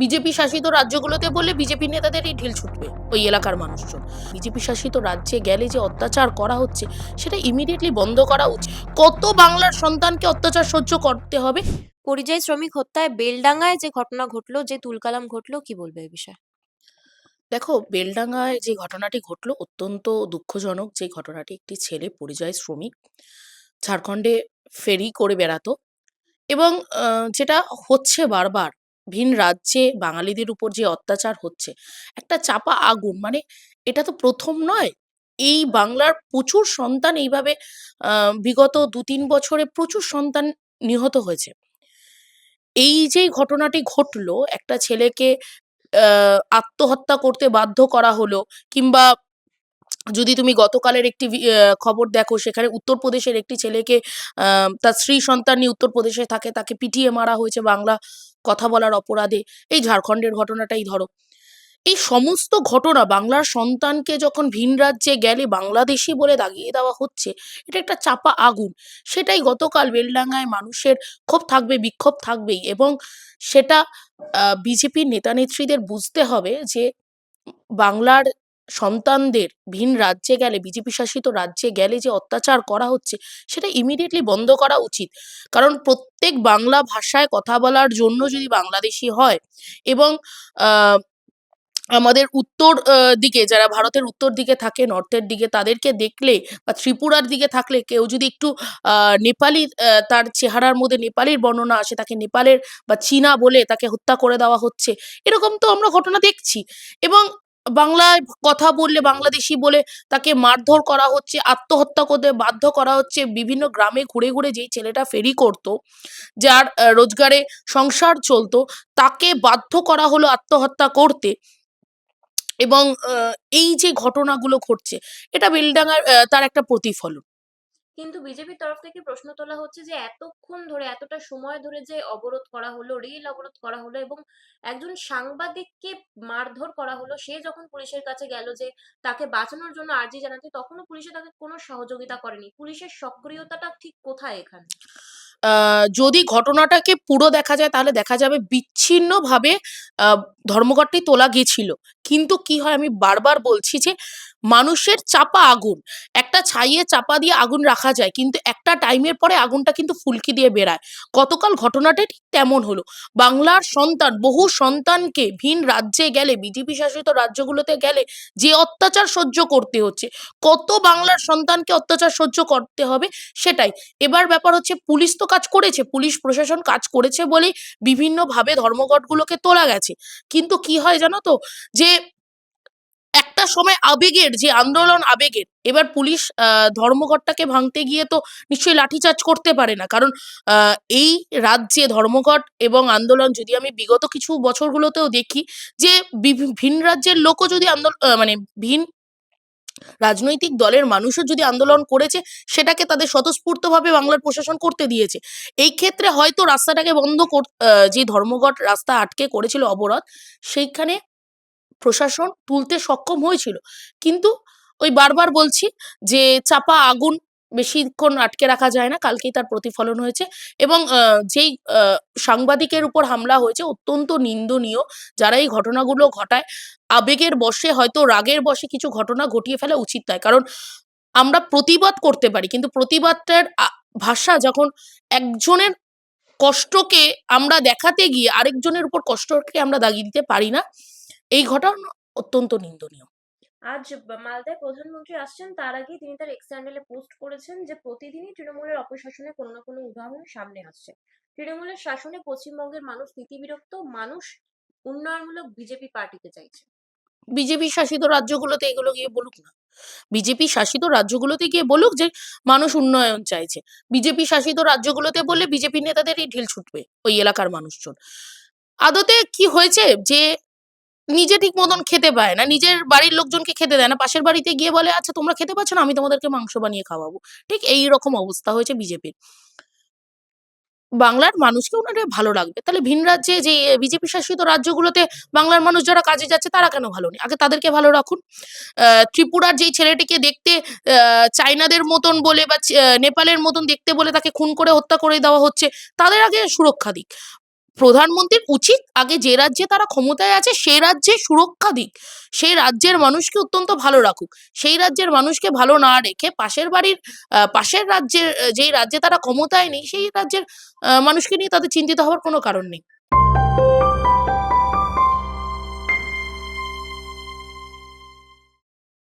BJP শাসিত রাজ্যগুলোতে বললে BJP নেতাদেরই ঢিল ছুটবে ওই এলাকার মানুষজন। বিজেপি শাসিত রাজ্যে গেলে যে অত্যাচার করা হচ্ছে সেটা ইমিডিয়েটলি বন্ধ করা উচিত। কত বাংলার সন্তানকে অত্যাচার সহ্য করতে হবে? পরিযায়ী শ্রমিক হত্যায় বেলডাঙ্গায় যে ঘটনা ঘটলো যে তুলকালাম ঘটলো কি বলবে এই বিষয়ে? দেখো বেলডাঙ্গায় যে ঘটনাটি ঘটলো অত্যন্ত দুঃখজনক যে ঘটনাটি একটি ছেলে পরিযায়ী শ্রমিক ঝাড়খণ্ডে ফেরি করে বেড়াতো এবং যেটা হচ্ছে বারবার ভিন রাজ্যে বাঙালিদের উপর যে অত্যাচার হচ্ছে, একটা চাপা আগুন। মানে এটা তো প্রথম নয়। এই বাংলার প্রচুর সন্তান এইভাবে বিগত দু তিন বছরে প্রচুর সন্তান নিহত হয়েছে। এই যে ঘটনাটি ঘটলো, একটা ছেলেকে আত্মহত্যা করতে বাধ্য করা হলো, কিংবা যদি তুমি গতকালের একটি খবর দেখো, সেখানে উত্তরপ্রদেশের একটি ছেলেকে তার স্ত্রী সন্তান নিয়ে উত্তরপ্রদেশে থাকে, তাকে পিটিয়ে মারা হয়েছে বাংলা কথা বলার অপরাধে। এই ঝাড়খণ্ডের ঘটনাটাই ধরো। এই সমস্ত ঘটনা বাংলার সন্তানকে যখন ভিন রাজ্যে গেলে বাংলাদেশি বলে দাগিয়ে দেওয়া হচ্ছে, এটা একটা চাপা আগুন। সেটাই গতকাল বেলডাঙ্গায় মানুষের ক্ষোভ থাকবে, বিক্ষোভ থাকবেই এবং সেটা বিজেপির নেতা নেত্রীদের বুঝতে হবে যে বাংলার সন্তানদের ভিন রাজ্যে গেলে, বিজেপি শাসিত রাজ্যে গেলে যে অত্যাচার করা হচ্ছে, সেটা ইমিডিয়েটলি বন্ধ করা উচিত। কারণ প্রত্যেক বাংলা ভাষায় কথা বলার জন্য যদি বাংলাদেশি হয় এবং আমাদের উত্তর দিকে, যারা ভারতের উত্তর দিকে থাকে নর্থের দিকে, তাদেরকে দেখলে বা ত্রিপুরার দিকে থাকলে কেউ যদি একটু নেপালি তার চেহারার মধ্যে নেপালির বর্ণনা আসে, তাকে নেপালের বা চীনা বলে তাকে হত্যা করে দেওয়া হচ্ছে, এরকম তো আমরা ঘটনা দেখছি। এবং বাংলায় কথা বললে বাংলাদেশি বলে তাকে মারধর করা হচ্ছে, আত্মহত্যা করতে বাধ্য করা হচ্ছে। বিভিন্ন গ্রামে ঘুরে ঘুরে যেই ছেলেটা ফেরি করত, যার রোজগারে সংসার চলতো, তাকে বাধ্য করা হলো আত্মহত্যা করতে। এবং এই যে ঘটনাগুলো ঘটছে, এটা বেলডাঙ্গার তার একটা প্রতিফলন। কিন্তু বিজেপির তরফ থেকে প্রশ্ন তোলা হচ্ছে যে, এতক্ষণ ধরে, এতটা সময় ধরে যে অবরোধ করা হলো, রেল অবরোধ করা হলো এবং একজন সাংবাদিককে মারধর করা হলো, সে যখন পুলিশের কাছে গেল যে তাকে বাঁচানোর জন্য আর্জি জানাতে, তখনও পুলিশে তাকে কোনো সহযোগিতা করেনি। পুলিশের সক্রিয়তাটা ঠিক কোথায় এখানে? যদি ঘটনাটাকে পুরো দেখা যায়, তাহলে দেখা যাবে বিচ্ছিন্নভাবে ধর্মঘটটি তোলা গেছিল। কিন্তু কি হয়, আমি বারবার বলছি যে মানুষের চাপা আগুন। একটা ছাইয়ে চাপা দিয়ে আগুন রাখা যায়, কিন্তু একটা টাইমের পরে আগুনটা কিন্তু ফুলকি দিয়ে বেরায় গতকাল ঘটনাটা ঠিক তেমন হলো। বাংলার সন্তান, বহু সন্তানকে ভিন রাজ্যে গেলে বিজেপি শাসিত রাজ্যগুলোতে গেলে যে অত্যাচার সহ্য করতে হচ্ছে, কত বাংলার সন্তানকে অত্যাচার সহ্য করতে হবে সেটাই। এবার ব্যাপার হচ্ছে পুলিশ তো কাজ করেছে, পুলিশ প্রশাসন কাজ করেছে বলেই বিভিন্নভাবে ধর্মঘটগুলোকে তোলা গেছে। কিন্তু কি হয় জানো তো? যে একটা সময় আবেগের যে আন্দোলন আবেগের এবার পুলিশ আহ, ধর্মঘটটাকে ভাঙতে গিয়ে তো নিশ্চয়ই লাঠিচার্জ করতে পারে না। কারণ এই রাজ্যে ধর্মঘট এবং আন্দোলন যদি আমি বিগত কিছু বছরগুলোতেও দেখি যে ভিন রাজ্যের লোকও যদি আন্দোলন মানে ভিন রাজনৈতিক দলের মানুষও যদি আন্দোলন করেছে সেটাকে তাদের স্বতঃস্ফূর্তভাবে বাংলার প্রশাসন করতে দিয়েছে। এই ক্ষেত্রে হয়তো রাস্তাটাকে বন্ধ যে ধর্মঘট রাস্তা আটকে করেছিল অবরোধ সেইখানে প্রশাসন তুলতে সক্ষম হয়েছিল। কিন্তু ওই বারবার বলছি যে, চাপা আগুন বেশিক্ষণ আটকে রাখা যায় না, কালকেই তার প্রতিফলন হয়েছে এবং যেই সাংবাদিকের উপর হামলা হয়েছে অত্যন্ত নিন্দনীয়। যারা এই ঘটনাগুলো ঘটায়, আবেগের বশে হয়তো রাগের বশে কিছু ঘটনা ঘটিয়ে ফেলা উচিত নয়। কারণ আমরা প্রতিবাদ করতে পারি, কিন্তু প্রতিবাদটার ভাষা যখন একজনের কষ্টকে আমরা দেখাতে গিয়ে আরেকজনের উপর কষ্টকে আমরা দাগিয়ে দিতে পারি না এই ঘটনা অত্যন্ত নিন্দনীয়। আজ মালদায় প্রধানমন্ত্রী আসছেন তার আগে তিনি তার এক্স হ্যান্ডেলে পোস্ট করেছেন যে প্রতিদিনই তৃণমূলের অপশাসনে কোনো না কোনো উদাহরণ সামনে আসছে। তৃণমূলের শাসনে পশ্চিমবঙ্গের মানুষ নীতিবিরক্ত মানুষ উন্নয়নমূলক বিজেপি পার্টিতে চাইছে। বিজেপি শাসিত রাজ্যগুলোতে এগুলো গিয়ে বলুক না। বিজেপি শাসিত রাজ্যগুলোতে গিয়ে বলুক যে মানুষ উন্নয়ন চাইছে। বিজেপি শাসিত রাজ্যগুলোতে বললে বিজেপি নেতাদেরই ঢিল ছুটবে ওই এলাকার মানুষজন। আদতে কি হয়েছে যে নিজে ঠিক মতন খেতে পায় না। নিজের বাড়ির লোকজনকে খেতে দেয় না। পাশের বাড়িতে গিয়ে বলে আচ্ছা তোমরা খেতে পাচ্ছ না, আমি তোমাদেরকে মাংস বানিয়ে খাওয়াবো। ঠিক এই রকম অবস্থা হয়েছে বিজেপির। বাংলার মানুষকে ওনাদের ভালো লাগবে। তাহলে ভিন রাজ্যে যে বিজেপি শাসিত রাজ্যগুলোতে বাংলার মানুষ যারা কাজে যাচ্ছে, তারা কেন ভালো নেই? আগে তাদেরকে ভালো রাখুন। ত্রিপুরার যেই ছেলেটিকে দেখতে চাইনাদের মতন বলে বা নেপালের মতন দেখতে বলে তাকে খুন করে হত্যা করে দেওয়া হচ্ছে, তাদের আগে সুরক্ষা দিক। প্রধানমন্ত্রীর উচিত আগে যে রাজ্যে তারা ক্ষমতায় আছে, সে রাজ্যে সুরক্ষা দিক। সেই রাজ্যের মানুষকে অত্যন্ত ভালো রাখুক। সেই রাজ্যের মানুষকে ভালো না রেখে পাশের বাড়ির পাশের রাজ্যের, যেই রাজ্যে তারা ক্ষমতায় নেই, সেই রাজ্যের মানুষকে নিয়ে তাদের চিন্তিত হওয়ার কোনো কারণ নেই।